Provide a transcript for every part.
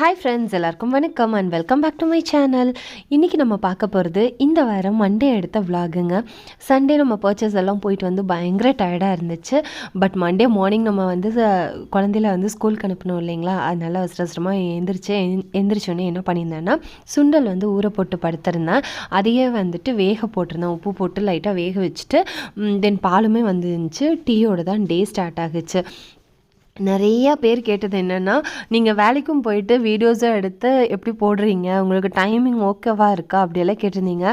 Hi friends எல்லாருக்கும் வணக்கம் and welcome back to my channel இன்றைக்கி நம்ம பார்க்க போகிறது இந்த வாரம் மண்டே எடுத்த விலாகுங்க சண்டே நம்ம பர்ச்சேஸ் எல்லாம் போயிட்டு வந்து பயங்கர டயர்டாக இருந்துச்சு. பட் மண்டே மார்னிங் நம்ம வந்து குழந்தையில வந்து ஸ்கூலுக்கு அனுப்பணும் இல்லைங்களா? அதனால அவசர அவசரமாக எந்திரிச்சு எந்- எந்திரிச்சோன்னே என்ன பண்ணியிருந்தேன்னா சுண்டல் வந்து ஊற போட்டு படுத்திருந்தேன். அதையே வந்துட்டு வேக போட்டிருந்தேன். உப்பு போட்டு லைட்டாக வேக வச்சுட்டு தென் பாலுமே வந்துருந்துச்சு. டீயோட தான் டே ஸ்டார்ட் ஆகுச்சு. நிறையா பேர் கேட்டது என்னென்னா நீங்கள் வேலைக்கும் போயிட்டு வீடியோஸும் எடுத்து எப்படி போடுறீங்க? உங்களுக்கு டைமிங் ஓகேவா இருக்கா? அப்படியெல்லாம் கேட்டிருந்தீங்க.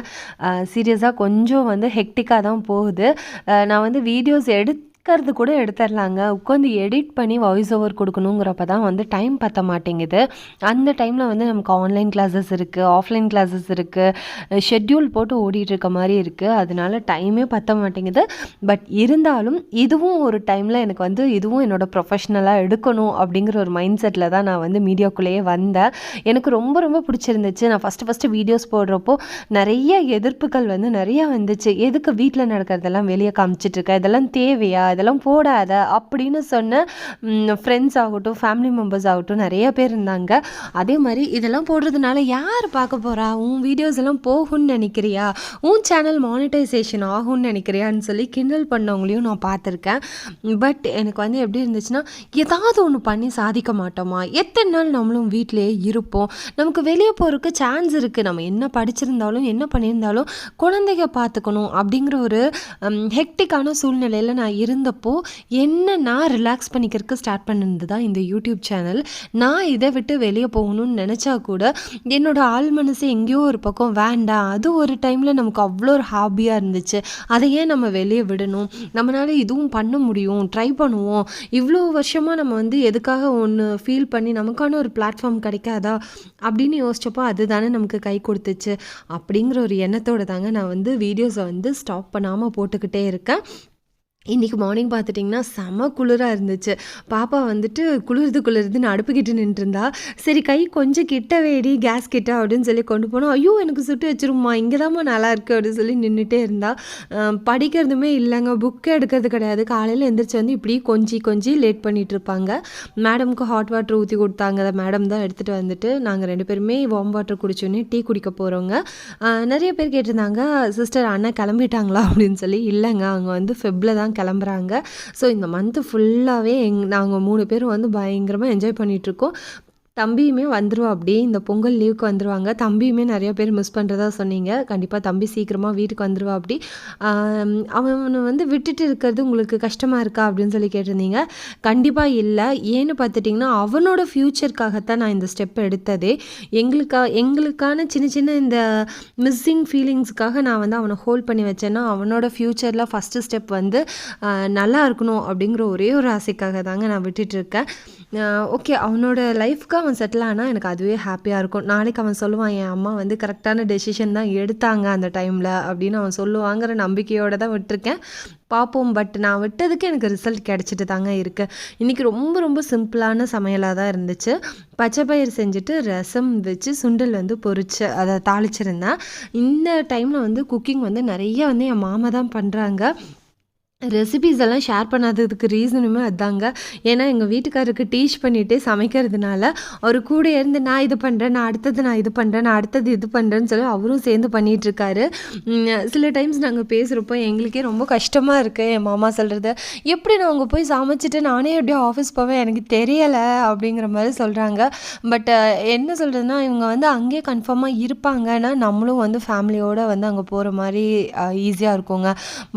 சீரியஸாக கொஞ்சம் வந்து ஹெக்டிக்காக தான் போகுது. நான் வந்து வீடியோஸ் எடுத்து இருக்கிறது கூட எடுத்துடலாங்க. உட்காந்து எடிட் பண்ணி வாய்ஸ் ஓவர் கொடுக்கணுங்கிறப்ப தான் வந்து டைம் பற்ற மாட்டேங்குது. அந்த டைமில் வந்து நமக்கு ஆன்லைன் கிளாஸஸ் இருக்குது ஆஃப்லைன் கிளாஸஸ் இருக்குது ஷெட்யூல் போட்டு ஓடிட்டு இருக்க மாதிரி இருக்குது அதனால டைமே பற்ற மாட்டேங்குது. பட் இருந்தாலும் இதுவும் ஒரு டைமில் எனக்கு வந்து இதுவும் என்னோடய ப்ரொஃபஷ்னலாக எடுக்கணும் அப்படிங்கிற ஒரு மைண்ட் செட்டில் தான் நான் வந்து மீடியாக்குள்ளேயே வந்தேன். எனக்கு ரொம்ப ரொம்ப பிடிச்சிருந்துச்சு. நான் ஃபஸ்ட்டு ஃபஸ்ட்டு வீடியோஸ் போடுறப்போ நிறைய எதிர்ப்புகள் வந்து நிறைய வந்துச்சு. எதுக்கு வீட்டில் நடக்கிறதெல்லாம் வெளியே காமிச்சிட்டு இருக்க? இதெல்லாம் தேவையா? இதெல்லாம் போடாத அப்படின்னு சொன்ன ஃப்ரெண்ட்ஸ் ஆகட்டும் ஃபேமிலி மெம்பர்ஸ் ஆகட்டும் நிறைய பேர் இருந்தாங்க. அதே மாதிரி இதெல்லாம் போடுறதுனால யார் பார்க்க போகிறா உன் வீடியோஸ் எல்லாம் போகும்னு நினைக்கிறியா? உன் சேனல் மானிட்டைசேஷன் ஆகும்னு நினைக்கிறியான்னு சொல்லி கிண்டல் பண்ணவங்களையும் நான் பார்த்துருக்கேன். பட் எனக்கு வந்து எப்படி இருந்துச்சுன்னா ஏதாவது ஒன்று பண்ணி சாதிக்க மாட்டோமா? எத்தனை நாள் நம்மளும் வீட்டிலேயே இருப்போம். நமக்கு வெளியே போகிறதுக்கு சான்ஸ் இருக்குது நம்ம என்ன படிச்சிருந்தாலும் என்ன பண்ணியிருந்தாலும் குழந்தைங்க பார்த்துக்கணும் அப்படிங்கிற ஒரு ஹெக்டிக்கான சூழ்நிலையில் நான் இருந்தப்போ என்ன நான் ரிலாக்ஸ் பண்ணிக்கிறதுக்கு ஸ்டார்ட் பண்ணிருந்தது தான் இந்த யூடியூப் சேனல் நான் இதை விட்டு வெளியே போகணும்னு நினச்சா கூட என்னோடய ஆள் மனசு எங்கேயோ ஒரு பக்கம் வேண்டாம் அது ஒரு டைமில் நமக்கு அவ்வளோ ஒரு ஹாபியாக இருந்துச்சு. அதை ஏன் நம்ம வெளியே விடணும்? நம்மளால இதுவும் பண்ண முடியும். ட்ரை பண்ணுவோம். இவ்வளோ வருஷமாக நம்ம வந்து எதுக்காக ஒன்று ஃபீல் பண்ணி நமக்கான ஒரு பிளாட்ஃபார்ம் கிடைக்காதா? அப்படின்னு யோசிச்சப்போ அதுதானே நமக்கு கை கொடுத்துச்சு. அப்படிங்கிற ஒரு எண்ணத்தோடு தாங்க நான் வந்து வீடியோஸை வந்து ஸ்டாப் பண்ணாமல் போட்டுக்கிட்டே இருக்கேன். இன்றைக்கி மார்னிங் பார்த்துட்டிங்கன்னா செம குளிராக இருந்துச்சு. பாப்பா வந்துட்டு குளிருது குளிர்துன்னு அடுப்புக்கிட்டு நின்றுருந்தா சரி கை கொஞ்சம் கிட்ட வேடி கேஸ் கிட்ட அப்படின்னு சொல்லி கொண்டு போனோம் ஐயோ எனக்கு சுட்டு வச்சிருமா இங்கே தாம்மா நல்லா அப்படின்னு சொல்லி நின்றுட்டே இருந்தா. படிக்கிறதுமே இல்லைங்க புக்கு எடுக்கிறது கிடையாது. காலையில் எந்திரிச்சு வந்து இப்படி கொஞ்சி கொஞ்சி லேட் பண்ணிகிட்டு இருப்பாங்க. மேடம்க்கு ஹாட் வாட்டர் ஊற்றி கொடுத்தாங்க அதை மேடம் தான் எடுத்துகிட்டு வந்துட்டு நாங்கள் ரெண்டு பேருமே வார்ம் வாட்டர் குடிச்சோன்னே டீ குடிக்க போகிறோங்க நிறைய பேர் கேட்டிருந்தாங்க சிஸ்டர் அண்ணா கிளம்பிட்டாங்களா? அப்படின்னு சொல்லி. இல்லைங்க அவங்க வந்து ஃபெப்பில் தான் கிளம்புறாங்க. ஸோ இந்த மந்த்து ஃபுல்லாகவே எங் நாங்கள் மூணு பேரும் வந்து பயங்கரமாக என்ஜாய் பண்ணிகிட்ருக்கோம் தம்பியுமே வந்துடும் அப்படியே இந்த பொங்கல் லீவுக்கு வந்துருவாங்க. தம்பியுமே நிறைய பேர் மிஸ் பண்ணுறதா சொன்னீங்க. கண்டிப்பாக தம்பி சீக்கிரமாக வீட்டுக்கு வந்துருவா அப்படி. அவனை வந்து விட்டுட்டு இருக்கிறது உங்களுக்கு கஷ்டமாக இருக்கா அப்படின்னு சொல்லி கேட்டிருந்தீங்க. கண்டிப்பாக இல்லை. ஏன்னு பார்த்துட்டிங்கன்னா அவனோட ஃப்யூச்சருக்காகத்தான் நான் இந்த ஸ்டெப் எடுத்ததே. எங்களுக்கா எங்களுக்கான சின்ன சின்ன இந்த மிஸ்ஸிங் ஃபீலிங்ஸுக்காக நான் வந்து அவனை ஹோல்ட் பண்ணி வச்சேன்னா அவனோட ஃப்யூச்சரில் ஃபஸ்ட்டு ஸ்டெப் வந்து நல்லா இருக்கணும் அப்படிங்கிற ஒரே ஒரு ஆசைக்காக தாங்க நான் விட்டுட்டு இருக்கேன். ஓகே அவனோட லைஃப்க்கு அவன் செட்டில் ஆனால் எனக்கு அதுவே ஹாப்பியாக இருக்கும். நாளைக்கு அவன் சொல்லுவான் என் அம்மா வந்து கரெக்டான டெசிஷன் தான் எடுத்தாங்க அந்த டைமில் அப்படின்னு அவன் சொல்லுவாங்கிற நம்பிக்கையோடு தான் விட்டுருக்கேன். பார்ப்போம் பட் நான் விட்டதுக்கு எனக்கு ரிசல்ட் கிடச்சிட்டு தாங்க இருக்குது இன்றைக்கி ரொம்ப ரொம்ப சிம்பிளான சமையலாக தான் இருந்துச்சு. பச்சை பயிர் செஞ்சுட்டு ரசம் வச்சு சுண்டல் வந்து பொறிச்சு அதை தாளிச்சிருந்தேன். இந்த டைமில் வந்து குக்கிங் வந்து நிறைய வந்து என் மாமா தான் பண்ணுறாங்க ரெசிபீஸ் எல்லாம் ஷேர் பண்ணாததுக்கு ரீசனுமே அதாங்க. ஏன்னா எங்கள் வீட்டுக்காரருக்கு டீச் பண்ணிகிட்டே சமைக்கிறதுனால அவர் கூட இருந்து நான் இது பண்ணுறேன் நான் அடுத்தது நான் இது பண்ணுறேன் நான் அடுத்தது இது பண்ணுறேன்னு சொல்லி அவரும் சேர்ந்து பண்ணிகிட்ருக்காரு சில டைம்ஸ் நாங்கள் பேசுகிறப்போ எங்களுக்கே ரொம்ப கஷ்டமாக இருக்குது என் மாமா சொல்கிறது எப்படி நான் அங்கே போய் சமைச்சிட்டு நானே எப்படியோ ஆஃபீஸ் போவேன் எனக்கு தெரியலை அப்படிங்கிற மாதிரி சொல்கிறாங்க பட் என்ன சொல்கிறதுனா இவங்க வந்து அங்கேயே கன்ஃபார்மாக இருப்பாங்கன்னா நம்மளும் வந்து ஃபேமிலியோடு வந்து அங்கே போகிற மாதிரி ஈஸியாக இருக்குங்க.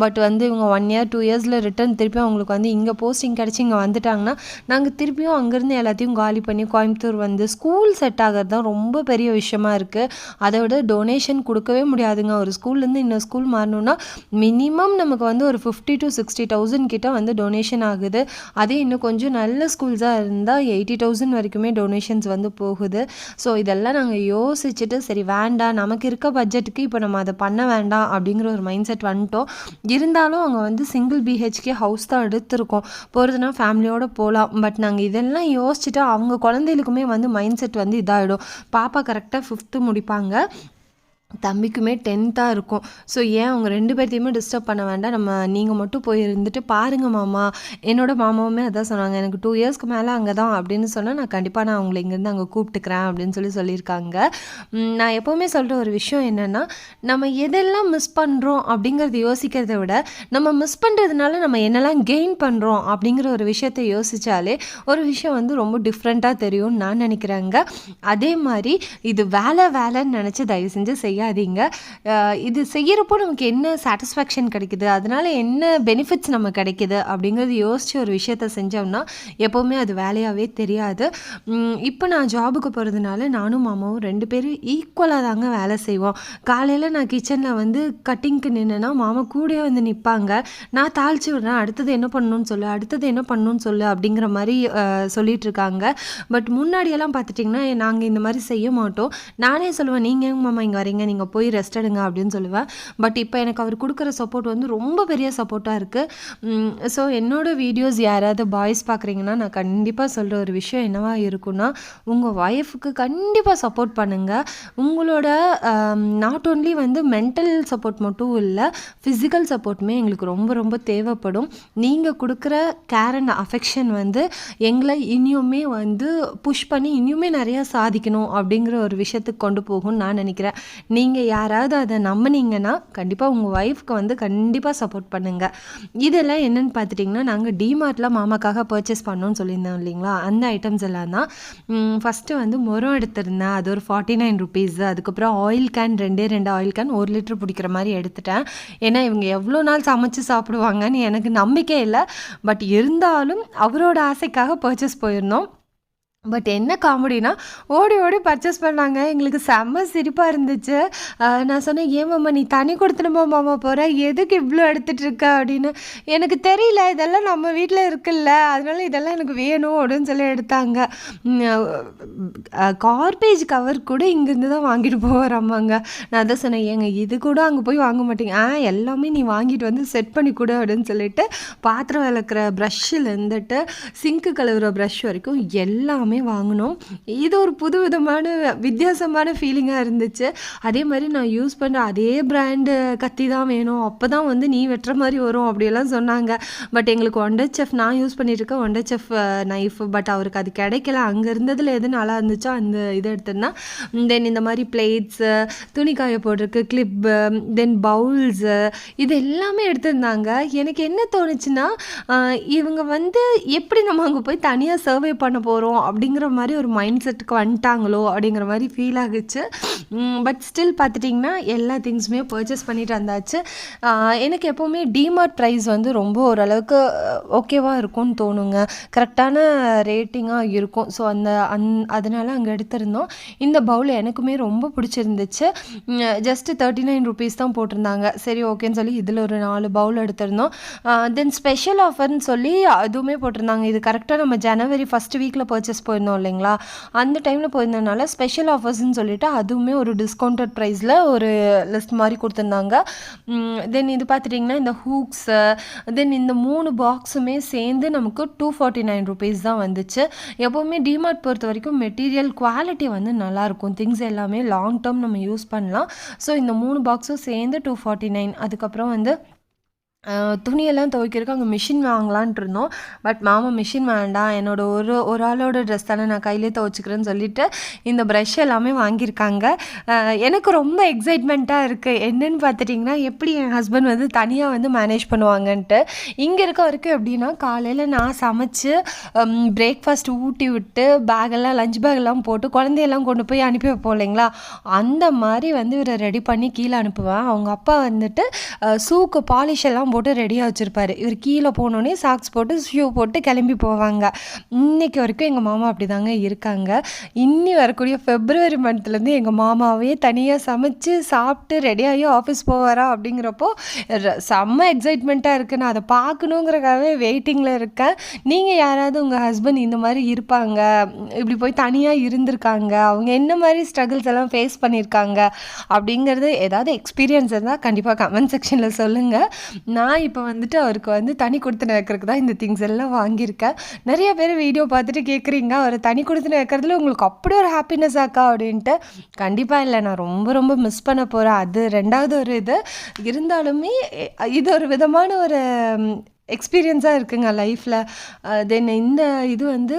பட் வந்து இவங்க ஒன் இயர் டூ இயர்ஸில் ரிட்டர்ன் திருப்பி அவங்களுக்கு வந்து இங்கே போஸ்டிங் கிடச்சி இங்கே வந்துட்டாங்கன்னா நாங்கள் திருப்பியும் அங்கேருந்து எல்லாத்தையும் காலி பண்ணி கோயம்புத்தூர் வந்து ஸ்கூல் செட் ஆகிறது தான் ரொம்ப பெரிய விஷயமா இருக்குது அதை விட டொனேஷன் கொடுக்கவே முடியாதுங்க. ஒரு ஸ்கூல்லேருந்து இன்னொரு ஸ்கூல் மாறணும்னா மினிமம் நமக்கு வந்து ஒரு ஃபிஃப்டி டு சிக்ஸ்டி தௌசண்ட் கிட்ட வந்து டொனேஷன் ஆகுது. அதே இன்னும் கொஞ்சம் நல்ல ஸ்கூல்ஸாக இருந்தால் எயிட்டி தௌசண்ட் வரைக்குமே டொனேஷன்ஸ் வந்து போகுது. ஸோ இதெல்லாம் நாங்கள் யோசிச்சுட்டு சரி வேண்டாம் நமக்கு இருக்க பட்ஜெட்டுக்கு இப்போ நம்ம அதை பண்ண வேண்டாம் அப்படிங்கிற ஒரு மைண்ட் செட் வந்துட்டோம். இருந்தாலும் அவங்க வந்து சிங்கிள் பிஹெச்கே ஹவுஸ் தான் எடுத்திருக்கோம். போகிறதுனா ஃபேமிலியோடு போகலாம் பட் நாங்கள் இதெல்லாம் யோசிச்சுட்டு அவங்க குழந்தைகளுக்குமே வந்து மைண்ட் செட் வந்து இதாகிடும் பாப்பா கரெக்டாக ஃபிஃப்த்து முடிப்பாங்க. தம்பிக்குமே டென்த்தாக இருக்கும். ஸோ ஏன் அவங்க ரெண்டு பேர்த்தையுமே டிஸ்டர்ப் பண்ண வேண்டாம்? நம்ம நீங்கள் மட்டும் போய் இருந்துட்டு பாருங்கள் மாமா. என்னோடய மாமாவுமே அதான் சொன்னாங்க. எனக்கு டூ இயர்ஸ்க்கு மேலே அங்கே தான் அப்படின்னு சொன்னால் நான் கண்டிப்பாக நான் அவங்களை இங்கேருந்து அங்கே கூப்பிட்டுக்கிறேன் அப்படின்னு சொல்லி சொல்லியிருக்காங்க. நான் எப்போவுமே சொல்கிற ஒரு விஷயம் என்னென்னா நம்ம எதெல்லாம் மிஸ் பண்ணுறோம் அப்படிங்கிறத யோசிக்கிறத விட நம்ம மிஸ் பண்ணுறதுனால நம்ம என்னெல்லாம் கெயின் பண்ணுறோம் அப்படிங்கிற ஒரு விஷயத்தை யோசித்தாலே ஒரு விஷயம் வந்து ரொம்ப டிஃப்ரெண்ட்டாக தெரியும்னு நான் நினைக்கிறேங்க. அதே மாதிரி இது வேலை வேலைன்னு நினச்சி தயவு செஞ்சு செய்யாதீங்க. இது செய்கிறப்போ நமக்கு என்ன சாட்டிஸ்ஃபேக்ஷன் கிடைக்குது? அதனால் என்ன பெனிஃபிட்ஸ் நம்ம கிடைக்குது? அப்படிங்கிறது யோசித்து ஒரு விஷயத்த செஞ்சோம்னா எப்போவுமே அது வேலையாகவே தெரியாது. இப்போ நான் ஜாபுக்கு போகிறதுனால நானும் மாமாவும் ரெண்டு பேரும் ஈக்குவலாக தாங்க வேலை செய்வோம். காலையில் நான் கிச்சனில் வந்து கட்டிங்க்கு நின்றுனா மாமா கூடயே வந்து நிற்பாங்க நான் தாளித்து விடுறேன். அடுத்தது என்ன பண்ணணும்னு சொல்லு அடுத்தது என்ன பண்ணணும்னு சொல்லு அப்படிங்கிற மாதிரி சொல்லிகிட்ருக்காங்க இருக்காங்க. பட் முன்னாடியெல்லாம் பார்த்துட்டிங்கன்னா நாங்கள் இந்த மாதிரி செய்ய மாட்டோம். நானே சொல்லுவேன் நீங்கள் ஏங்க மாமா இங்கே வரீங்க? நீங்கள் போய் ரெஸ்ட் எடுங்க அப்படின்னு சொல்லுவேன் பட் இப்போ எனக்கு அவர் கொடுக்குற சப்போர்ட் வந்து ரொம்ப பெரிய சப்போர்ட்டாக இருக்குது ஸோ என்னோட வீடியோஸ் யாராவது பாய்ஸ் பார்க்குறீங்கன்னா நான் கண்டிப்பாக சொல்கிற ஒரு விஷயம் என்னவா இருக்குன்னா உங்கள் ஒய்ஃபுக்கு கண்டிப்பாக சப்போர்ட் பண்ணுங்கள் உங்களோட நாட் ஓன்லி வந்து மென்டல் சப்போர்ட் மட்டும் இல்லை ஃபிசிக்கல் சப்போர்ட்டுமே எங்களுக்கு ரொம்ப ரொம்ப தேவைப்படும். நீங்கள் கொடுக்குற கேர் அண்ட் அஃபெக்ஷன் வந்து எங்களை இனியுமே வந்து புஷ் பண்ணி இனியுமே நிறையா சாதிக்கணும் அப்படிங்கிற ஒரு விஷயத்துக்கு கொண்டு போகும்னு நான் நினைக்கிறேன். நீங்கள் யாராவது அதை நம்பினீங்கன்னா கண்டிப்பாக உங்கள் ஒய்ஃப்க்கு வந்து கண்டிப்பாக சப்போர்ட் பண்ணுங்கள் இதெல்லாம் என்னென்னு பார்த்துட்டிங்கன்னா நாங்கள் டிமார்ட்டில் மாமாக்காக பர்ச்சேஸ் பண்ணோன்னு சொல்லியிருந்தோம் இல்லைங்களா? அந்த ஐட்டம்ஸ் எல்லாம் தான். ஃபஸ்ட்டு வந்து முரம் எடுத்திருந்தேன். அது ஒரு ஃபார்ட்டி நைன் ருபீஸ் அதுக்கப்புறம் ஆயில் கேன் ரெண்டே ரெண்டு ஆயில் கேன் ஒரு லிட்டர் பிடிக்கிற மாதிரி எடுத்துட்டேன். ஏன்னா இவங்க எவ்வளோ நாள் சமைச்சு சாப்பிடுவாங்கன்னு எனக்கு நம்பிக்கை இல்லை. பட் இருந்தாலும் அவரோட ஆசைக்காக பர்ச்சேஸ் போயிருந்தோம். பட் என்ன காமெடினா ஓடி ஓடி பர்ச்சேஸ் பண்ணாங்க. எங்களுக்கு செம்ம சிரிப்பாக இருந்துச்சு. நான் சொன்னேன் ஏன் மாமா நீ தனி கொடுத்துணுமா மாமா போகிற எதுக்கு இவ்வளோ எடுத்துகிட்ருக்க இருக்க? அப்படின்னு. எனக்கு தெரியல இதெல்லாம் நம்ம வீட்டில் இருக்குல்ல. அதனால இதெல்லாம் எனக்கு வேணும் அப்படின்னு சொல்லி எடுத்தாங்க. கார்பேஜ் கவர் கூட இங்கேருந்து தான் வாங்கிட்டு போகிறாமாங்க நான் அதான் சொன்னேன் ஏங்க இது கூட அங்கே போய் வாங்க மாட்டேங்க. ஆ எல்லாமே நீ வாங்கிட்டு வந்து செட் பண்ணி கொடு அப்படின்னு சொல்லிட்டு பாத்திரம் விளக்குற ப்ரஷ்ஷில் இருந்துட்டு சிங்க்கு கழுவுற ப்ரஷ் வரைக்கும் எல்லாமே வாங்கினோம். இது ஒரு புது விதமான வித்தியாசமான ஃபீலிங்காக இருந்துச்சு. அதே மாதிரி நான் யூஸ் பண்ணுற அதே பிராண்டு கத்தி தான் வேணும். அப்போ தான் வந்து நீ வெட்டுற மாதிரி வரும் அப்படியெல்லாம் சொன்னாங்க. பட் எங்களுக்கு ஒண்டர் செஃப் நான் யூஸ் பண்ணியிருக்கேன் ஒண்டர் செஃப் நைஃப் பட் அவருக்கு அது கிடைக்கல. அங்கே இருந்ததில் எது நல்லா இருந்துச்சோ அந்த இதை எடுத்திருந்தா தென் இந்த மாதிரி பிளேட்ஸு துணி காய கிளிப்பு தென் பவுல்ஸு இது எல்லாமே எடுத்திருந்தாங்க. எனக்கு என்ன தோணுச்சுன்னா uh, இவங்க வந்து எப்படி நம்ம அங்கே போய் தனியாக சர்வே பண்ண போகிறோம் அப்படிங்கிற மாதிரி ஒரு மைண்ட் செட்டுக்கு வந்துட்டாங்களோ அப்படிங்கிற மாதிரி ஃபீல் ஆகுச்சு. பட் ஸ்டில் பார்த்துட்டிங்கன்னா எல்லா திங்ஸுமே பர்ச்சேஸ் பண்ணிட்டு வந்தாச்சு. எனக்கு எப்போவுமே டிமார்ட் ப்ரைஸ் வந்து ரொம்ப ஓரளவுக்கு ஓகேவாக இருக்கும்னு தோணுங்க. கரெக்டான ரேட்டிங்காக இருக்கும். ஸோ அந்த அந் அதனால் அங்கே எடுத்திருந்தோம். இந்த பவுல் எனக்குமே ரொம்ப பிடிச்சிருந்துச்சு. ஜஸ்ட்டு தேர்ட்டி நைன் ருபீஸ் தான் போட்டிருந்தாங்க. சரி ஓகேன்னு சொல்லி இதில் ஒரு நாலு பவுல் எடுத்திருந்தோம். தென் ஸ்பெஷல் ஆஃபர்னு சொல்லி அதுவுமே போட்டிருந்தாங்க. இது கரெக்டாக நம்ம ஜனவரி ஃபஸ்ட் வீக்கில் பர்ச்சேஸ் போயிருந்தோம் இல்லைங்களா? அந்த டைமில் போயிருந்ததுனால ஸ்பெஷல் ஆஃபர்ஸ்ன்னு சொல்லிட்டு அதுவுமே ஒரு டிஸ்கவுண்டட் ப்ரைஸில் ஒரு லிஸ்ட் மாதிரி கொடுத்துருந்தாங்க. தென் இது பார்த்துட்டிங்கன்னா இந்த ஹூக்ஸு தென் இந்த மூணு பாக்ஸுமே சேர்ந்து நமக்கு டூ ஃபார்ட்டி நைன் ருபீஸ் தான் வந்துச்சு. எப்போவுமே டிமார்ட் பொறுத்த வரைக்கும் மெட்டீரியல் குவாலிட்டி வந்து நல்லாயிருக்கும். திங்ஸ் எல்லாமே லாங் டேர்ம் நம்ம யூஸ் பண்ணலாம். ஸோ இந்த மூணு பாக்ஸும் சேர்ந்து டூ ஃபார்ட்டி நைன் அதுக்கப்புறம் வந்து துணியெல்லாம் துவைக்கிறதுக்கு அங்கே மிஷின் வாங்கலான்ட்டு இருந்தோம். பட் மாமா மிஷின் வேண்டாம். என்னோட ஒரு ஒரு ஆளோட ட்ரெஸ் தானே நான் கையிலே துவைச்சிக்கிறேன்னு சொல்லிட்டு இந்த ப்ரஷ் எல்லாமே வாங்கியிருக்காங்க. எனக்கு ரொம்ப எக்ஸைட்மெண்ட்டாக இருக்குது என்னென்னு பார்த்துட்டிங்கன்னா எப்படி என் ஹஸ்பண்ட் வந்து தனியாக வந்து மேனேஜ் பண்ணுவாங்கன்ட்டு. இங்கே இருக்க வரைக்கும் எப்படின்னா காலையில் நான் சமைச்சு பிரேக்ஃபாஸ்ட் ஊட்டி விட்டு பேகெல்லாம் லஞ்ச் பேக்கெல்லாம் போட்டு குழந்தையெல்லாம் கொண்டு போய் அனுப்பி வைப்போம் இல்லைங்களா? அந்த மாதிரி வந்து இவரை ரெடி பண்ணி கீழே அனுப்புவேன். அவங்க அப்பா வந்துட்டு சூக்கு பாலிஷெல்லாம் பாலிஷ் எல்லாம் போட்டு ரெடியாக வச்சுருப்பாரு. இவர் கீழே போனோடனே சாக்ஸ் போட்டு ஷூ போட்டு கிளம்பி போவாங்க. இன்றைக்கி வரைக்கும் எங்கள் மாமா அப்படி தாங்க இருக்காங்க. இன்னி வரக்கூடிய ஃபெப்ரவரி மந்த்லேருந்து எங்கள் மாமாவே தனியாக சமைச்சு சாப்பிட்டு ரெடியாகி ஆஃபீஸ் போவாரா அப்படிங்கிறப்போ செம்ம எக்ஸைட்மெண்ட்டாக இருக்குது நான் அதை பார்க்கணுங்கிறக்காகவே வெயிட்டிங்கில் இருக்கேன். நீங்கள் யாராவது உங்கள் ஹஸ்பண்ட் இந்த மாதிரி இருப்பாங்க. இப்படி போய் தனியாக இருந்திருக்காங்க. அவங்க என்ன மாதிரி ஸ்ட்ரகிள்ஸ் எல்லாம் ஃபேஸ் பண்ணியிருக்காங்க அப்படிங்கிறது ஏதாவது எக்ஸ்பீரியன்ஸ் இருந்தால் கண்டிப்பாக கமெண்ட் செக்ஷனில் சொல்லுங்கள் நான் நான் இப்போ வந்துட்டு அவருக்கு வந்து தனி கொடுத்து வைக்கிறதுக்கு தான் இந்த திங்ஸ் எல்லாம் வாங்கியிருக்கேன். நிறைய பேர் வீடியோ பார்த்துட்டு கேட்குறீங்க அவர் தனி கொடுத்து வைக்கிறதுல உங்களுக்கு அப்படி ஒரு ஹாப்பினஸ் ஆக்கா அப்படின்ட்டு? கண்டிப்பாக இல்லை. நான் ரொம்ப ரொம்ப மிஸ் பண்ண போகிறேன் அது ரெண்டாவது ஒரு இது. இருந்தாலுமே இது ஒரு விதமான ஒரு எக்ஸ்பீரியன்ஸாக இருக்குங்க லைஃப்பில் தென் இந்த இது வந்து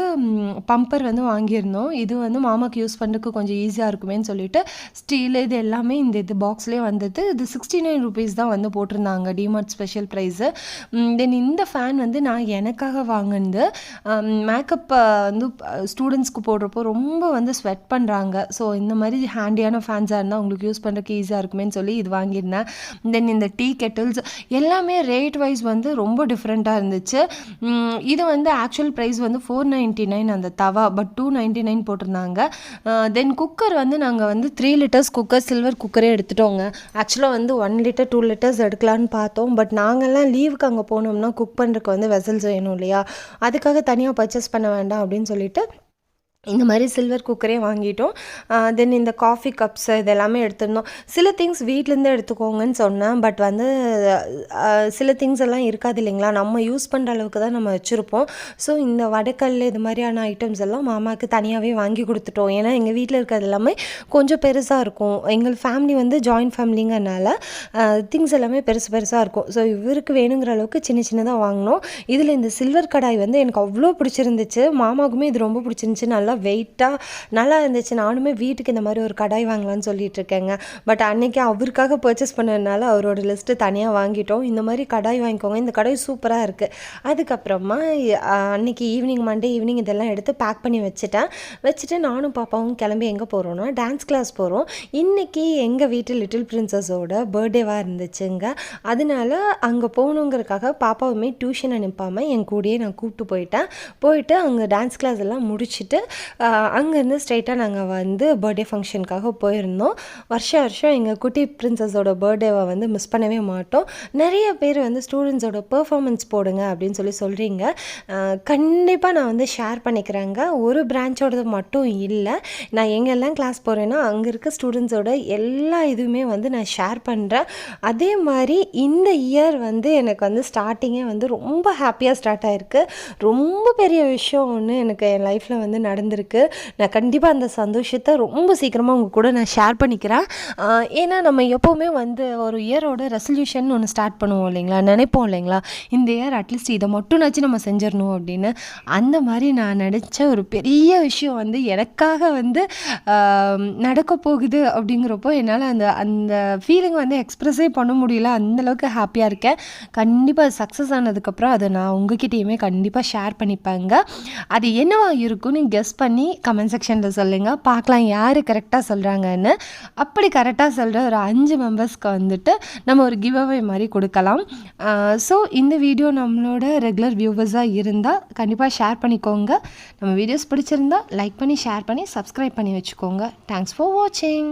பம்பர் வந்து வாங்கியிருந்தோம். இது வந்து மாமாக்கு யூஸ் பண்ணுறதுக்கு கொஞ்சம் ஈஸியாக இருக்குமேன்னு சொல்லிட்டு ஸ்டீல் இது எல்லாமே இந்த இது பாக்ஸ்லேயே வந்தது. இது சிக்ஸ்டி நைன் ருபீஸ் தான் வந்து போட்டிருந்தாங்க டிமார்ட் ஸ்பெஷல் ப்ரைஸு தென் இந்த ஃபேன் வந்து நான் எனக்காக வாங்கினது. மேக்கப் வந்து ஸ்டூடெண்ட்ஸ்க்கு போடுறப்போ ரொம்ப வந்து ஸ்வெட் பண்ணுறாங்க ஸோ இந்த மாதிரி ஹேண்டியான ஃபேன்ஸாக இருந்தால் உங்களுக்கு யூஸ் பண்ணுறதுக்கு ஈஸியாக இருக்குமேன்னு சொல்லி இது வாங்கியிருந்தேன். தென் இந்த டீ கெட்டில்ஸ் எல்லாமே ரேட் வைஸ் வந்து ரொம்ப டிஃப்ரெண்ட்டாக இருந்துச்சு. இது வந்து ஆக்சுவல் ப்ரைஸ் வந்து ஃபோர் நைன்ட்டி நைன் அந்த தவா பட் டூ நைன்ட்டி நைன் போட்டிருந்தாங்க தென் குக்கர் வந்து நாங்கள் வந்து த்ரீ லிட்டர்ஸ் குக்கர் சில்வர் குக்கரே எடுத்துட்டோங்க. ஆக்சுவலாக வந்து ஒன் லிட்டர் டூ லிட்டர்ஸ் எடுக்கலான்னு பார்த்தோம். பட் நாங்கள்லாம் லீவுக்கு அங்கே போனோம்னா குக் பண்ணுறதுக்கு வந்து வெசல்ஸ் வேணும் இல்லையா? அதுக்காக தனியாக பர்ச்சேஸ் பண்ண வேண்டாம் அப்படின்னு சொல்லிட்டு இந்த மாதிரி சில்வர் குக்கரே வாங்கிட்டோம். தென் இந்த காஃபி கப்ஸ் இதெல்லாமே எடுத்திருந்தோம். சில திங்ஸ் வீட்டிலேருந்து எடுத்துக்கோங்கன்னு சொன்னேன். பட் வந்து சில திங்ஸ் எல்லாம் இருக்காது இல்லைங்களா? நம்ம யூஸ் பண்ணுற அளவுக்கு தான் நம்ம வச்சுருப்போம். ஸோ இந்த வடக்கல் இது மாதிரியான ஐட்டம்ஸ் எல்லாம் மாமாவுக்கு தனியாகவே வாங்கி கொடுத்துட்டோம். ஏன்னா எங்கள் வீட்டில் இருக்கிறது எல்லாமே கொஞ்சம் பெருசாக இருக்கும். எங்கள் ஃபேமிலி வந்து ஜாயின்ட் ஃபேமிலிங்கிறனால திங்ஸ் எல்லாமே பெருசு பெருசாக இருக்கும். ஸோ இவருக்கு வேணுங்கிற அளவுக்கு சின்ன சின்னதாக வாங்கினோம். இதில் இந்த சில்வர் கடாய் வந்து எனக்கு அவ்வளோ பிடிச்சிருந்துச்சு. மாமாவுக்குமே இது ரொம்ப பிடிச்சிருந்துச்சு. நல்லா வெயிட்டாக நல்லா இருந்துச்சு. நானுமே வீட்டுக்கு இந்த மாதிரி ஒரு கடாய் வாங்கலாம்னு சொல்லிட்டு இருக்கேங்க பட் அன்னைக்கு அவருக்காக பர்ச்சேஸ் பண்ணதுனால அவரோட லிஸ்ட்டு தனியாக வாங்கிட்டோம். இந்த மாதிரி கடாய் வாங்கிக்கோங்க. இந்த கடாய் சூப்பராக இருக்குது அதுக்கப்புறமா அன்றைக்கி அன்னைக்கு ஈவினிங் மண்டே ஈவினிங் இதெல்லாம் எடுத்து பேக் பண்ணி வச்சுட்டேன். வச்சுட்டு நானும் பாப்பாவும் கிளம்பி எங்கே போகிறோன்னா டான்ஸ் கிளாஸ் போகிறோம் இன்றைக்கி எங்கள் வீட்டு லிட்டில் பிரின்சஸோட பர்த்டேவாக இருந்துச்சுங்க. அதனால அங்கே போகணுங்கிறதுக்காக பாப்பாவுமே டியூஷன் அனுப்பாமல் என் கூடயே நான் கூப்பிட்டு போயிட்டேன். போயிட்டு அங்கே டான்ஸ் கிளாஸ் எல்லாம் முடிச்சுட்டு அங்கேருந்து ஸ்ட்ரைட்டாக நாங்கள் வந்து பர்த்டே ஃபங்க்ஷனுக்காக போயிருந்தோம். வருஷம் வருஷம் எங்கள் குட்டி பிரின்சஸோட பர்த்டேவை வந்து மிஸ் பண்ணவே மாட்டோம். நிறைய பேர் வந்து ஸ்டூடெண்ட்ஸோட பெர்ஃபார்மன்ஸ் போடுங்க அப்படின்னு சொல்லி சொல்கிறீங்க கண்டிப்பாக நான் வந்து ஷேர் பண்ணிக்கிறேங்க. ஒரு பிரான்ச்சோடது மட்டும் இல்லை. நான் எங்கெல்லாம் கிளாஸ் போகிறேன்னா அங்கே இருக்க ஸ்டூடெண்ட்ஸோட எல்லா இதுவுமே வந்து நான் ஷேர் பண்ணுறேன் அதே மாதிரி இந்த இயர் வந்து எனக்கு வந்து ஸ்டார்டிங்கே வந்து ரொம்ப ஹாப்பியாக ஸ்டார்ட் ஆகிருக்கு ரொம்ப பெரிய விஷயம் ஒன்று எனக்கு என் லைஃப்பில் வந்து நடந்திருக்கு நான் கண்டிப்பாக அந்த சந்தோஷத்தை ரொம்ப சீக்கிரமாக உங்கள் கூட நான் ஷேர் பண்ணிக்கிறேன். ஏன்னா நம்ம எப்போவுமே வந்து ஒரு இயரோட ரெசல்யூஷன் ஒன்று ஸ்டார்ட் பண்ணுவோம் இல்லைங்களா? நினைப்போம் இல்லைங்களா? இந்த இயர் அட்லீஸ்ட் இதை மட்டும்னாச்சும் நம்ம செஞ்சிடணும் அப்படின்னு. அந்த மாதிரி நான் நினச்ச ஒரு பெரிய விஷயம் வந்து எனக்காக வந்து நடக்க போகுது அப்படிங்கிறப்போ என்னால் அந்த அந்த ஃபீலிங் வந்து எக்ஸ்ப்ரெஸ்ஸே பண்ண முடியல. அந்தளவுக்கு ஹாப்பியாக இருக்கேன். கண்டிப்பாக சக்ஸஸ் ஆனதுக்கப்புறம் அதை நான் உங்ககிட்டயுமே கண்டிப்பாக ஷேர் பண்ணிப்பேங்க. அது என்னவாக இருக்கும்னு கெஸ் பண்ணி கமெண்ட் செக்ஷனில் சொல்லுங்கள் பார்க்கலாம் யார் கரெக்டாக சொல்கிறாங்கன்னு அப்படி கரெக்டாக சொல்கிற ஒரு அஞ்சு மெம்பர்ஸ்க்கு வந்துட்டு நம்ம ஒரு கிவ் அவே மாதிரி கொடுக்கலாம். ஸோ இந்த வீடியோ நம்மளோட ரெகுலர் வியூவர்ஸாக இருந்தால் கண்டிப்பாக ஷேர் பண்ணிக்கோங்க. நம்ம வீடியோஸ் பிடிச்சிருந்தா லைக் பண்ணி ஷேர் பண்ணி சப்ஸ்கிரைப் பண்ணி வச்சுக்கோங்க. தேங்க்ஸ் ஃபார் வாட்சிங்